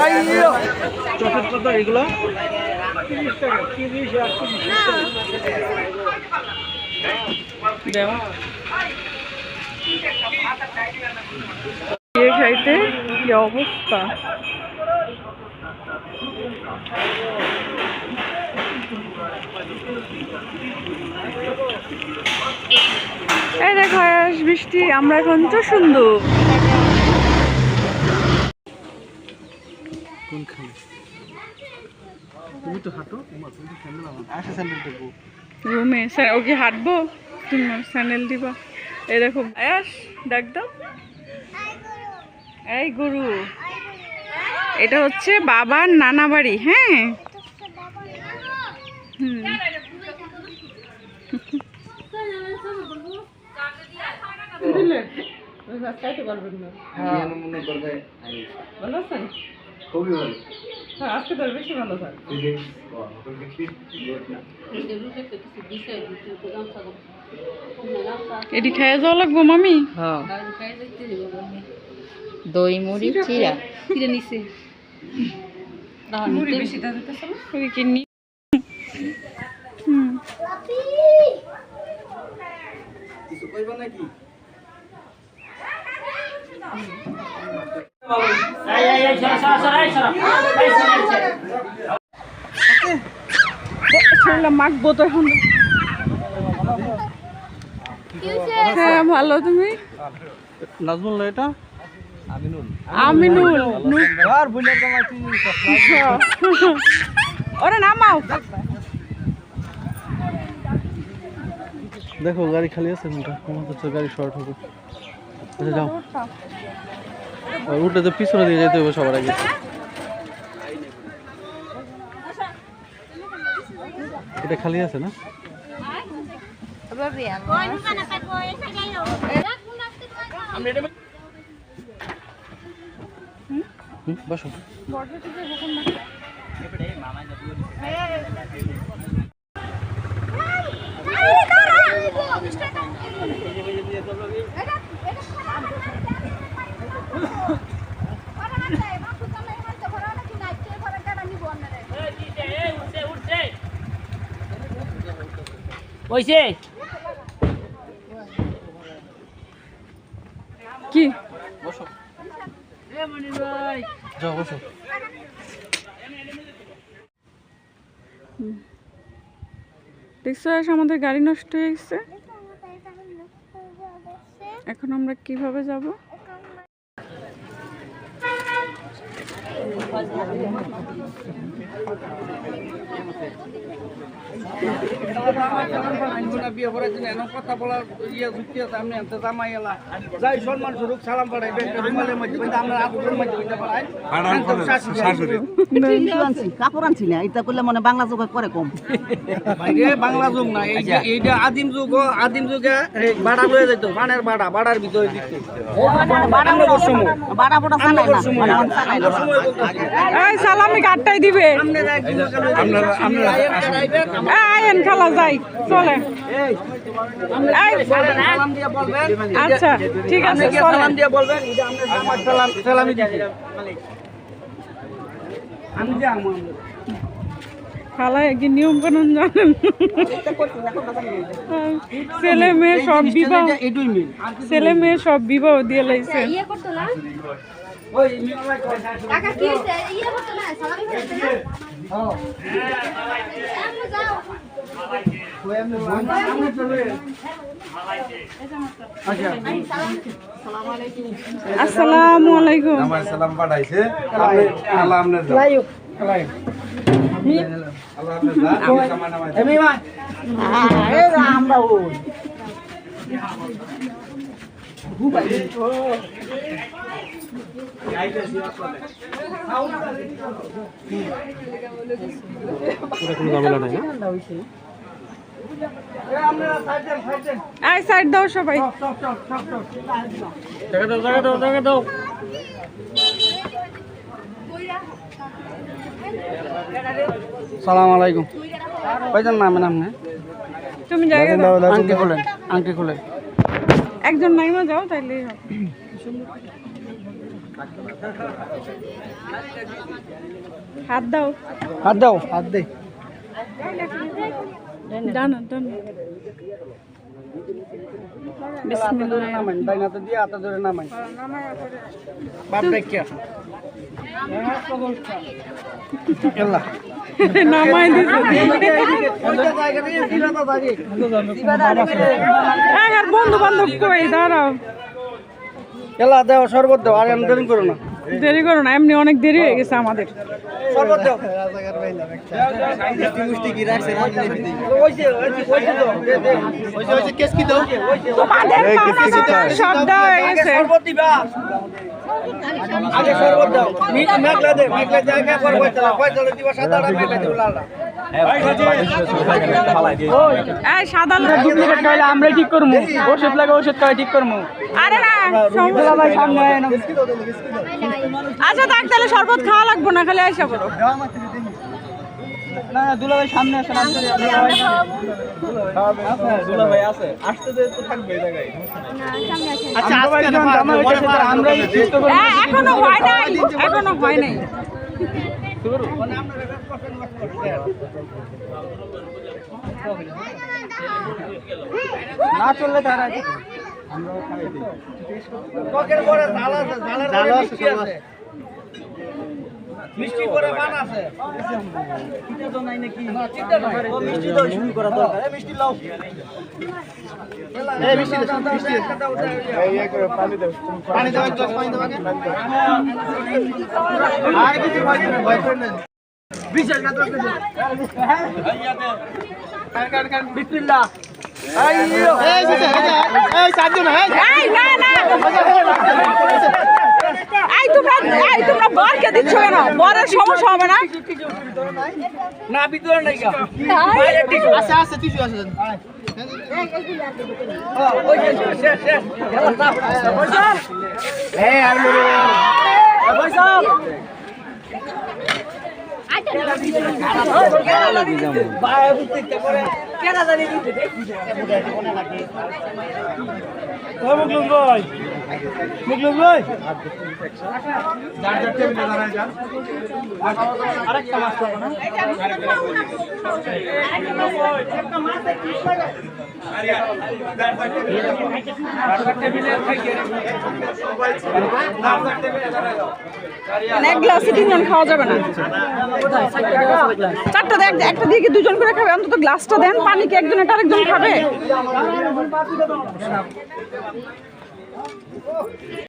আইয়ো কত এগুলো? খাইতে কি অবস্থা? এই দেখো বৃষ্টি আমরা এখন তো সুন্দর। কোনখানে তুমি তো হাঁটো তোমার তুমি তো ক্যামেরা আসে স্যান্ডেল দেবো রুমে স্যার ওকে হাঁটবো? তুমি স্যান্ডেল দিবা। এই দেখো আয়াস ডাক দাও। এই গরু। এটা হচ্ছে বাবার নানা বাড়ি হ্যাঁ? হুম। মনে করবে খুবই ভালো হ্যাঁ আজকে তো বেশি ভালো থাক এটি খেয়ে যাওয়া লাগবো মামি? হ্যাঁ। দই মুড়ি চিরা। মুড়ি বেশি ওই কিনি। হুম। কিছু কইবা নাকি? মাখবো তো এখন হ্যাঁ ভালো তুমি? নাজমুল না এটা? আমিনুল। আমিনুল নূর- আর বুঝলে তোমার কি ওরে নামাও। দেখো গাড়ি খালি আছে গাড়ি শর্ট হবে আচ্ছা যাও। আর উঠে তো পিছনে দিয়ে যেতে হবে সবার আগে। এটা খালি আছে না? বসো। কইছে? কি? বসো। এ মনির ভাই। যাও বসো। দেখছ আজ আমাদের গাড়ি নষ্ট হয়ে গেছে। এখন আমরা কীভাবে যাব? বিয়ে করার জন্য এমন কথা বলার ইয়ে যুক্তি আছে আপনি এত জামাই এলা যাই সম্মান স্বরূপ সালাম পাঠাইবেন রুমালের মধ্যে কিন্তু আমরা আদরের মধ্যে হইতে পারাই কাপড় আনছি না। এটা করলে মনে বাংলা যোগ করে কম বাইরে বাংলা যুগ না এই যে এইটা আদিম যুগ আদিম যুগে বাড়া লয়ে যেত পানের বাড়া বাড়ার ভিতরে দিত বাড়া বাড়া বাড়া সময়। এই সালামি কাটটাই দিবে। আইন আয়েন খালা যাই চলে এই, সালাম দিয়ে বলবেন আচ্ছা ঠিক আছে সালাম দিয়ে বলবেন এটা আমরা জামাত সালাম আমি খালা কি নিয়ম কানুন জানেন। ছেলে মেয়ে সব বিবাহ ছেলে মেয়ে সব বিবাহ দিয়ে লাইছে। ওই মিলাই কয় কাকা কি হইছে করতে না সালামি করতে না আমরা যাও আমরা চলে আসসালামু আলাইকুম। আমার সালাম পাঠাইছে। আপনি আল্লাহ আপনার ঝামেলা নাই না আমরা সাইড দাও সবাই। জায়গা দাও দাও দাও। সালাম আলাইকুম। কয়জন নাম নাম না তুমি আংটি খুলেন আংটি খুলেন। একজন নাইমা যাও তাইলেই হবে হাত দাও। হাত দাও। হাত দে। ডান ডান বন্ধু বান্ধব কই দাঁড়াও। কেলা দেও শরবত দেও আর দেরি করো না। দেরি করো না এমনি অনেক দেরি হয়ে গেছে আমাদের। আগে মেঘলা দে মেঘলা জায়গা পর পয়সা পয়সা দিবা সাদা মেঘলা দিবা লালটা এই সাদা লোক ডুপ্লিকেট খাইলে আমরা ঠিক করব ওষুধ লাগে ওষুধ খাই ঠিক করব আরে না সামনে আচ্ছা থাক তাহলে শরবত খাওয়া লাগবো না খালি আইসা করো না দুলা ভাই সামনে আসেন দুলা আছে আসতে তো থাকবে জায়গায় আচ্ছা আমরাই চেষ্টা করব এ, এখনও হয় নাই এখনও হয় নাই না চললে তারা টকের পরে ঝাল আছে ঝালের পরে মিষ্টি আছে মিষ্টি পান আছে চিন্তা তো নাই নাকি চিন্তা নাই ও মিষ্টি দাও শুরু করা দরকার এই মিষ্টি লাও এই মিষ্টি দাও মিষ্টি দাও এই এক পানি দাও পানি দাও এক গ্লাস পানি দাও আর কিছু ভয় নেই ভয় করে নেই বিশাল না তো কান কান কান বিসমিল্লাহ আইয়ো এই এই চারজন এই এই না না এই তোমরা এই তোমরা বরকে দিচ্ছ কেন? বরের সমস্যা হবে না? না ভিতরে নাই আচ্ছা। আচ্ছা। টিস্যু আছে ওই কেন জানি দিতে দেখি ও মুগলুম ভাই। মুগলুম ভাই। আরেকটা মাছ পাবো না? এক গ্লাসে তিনজন খাওয়া যাবে না। চারটা দেখ, একটা দিয়ে দুজন করে খাবে? অন্তত গ্লাসটা দেন, পানি কি একজন আরেকজন খাবে?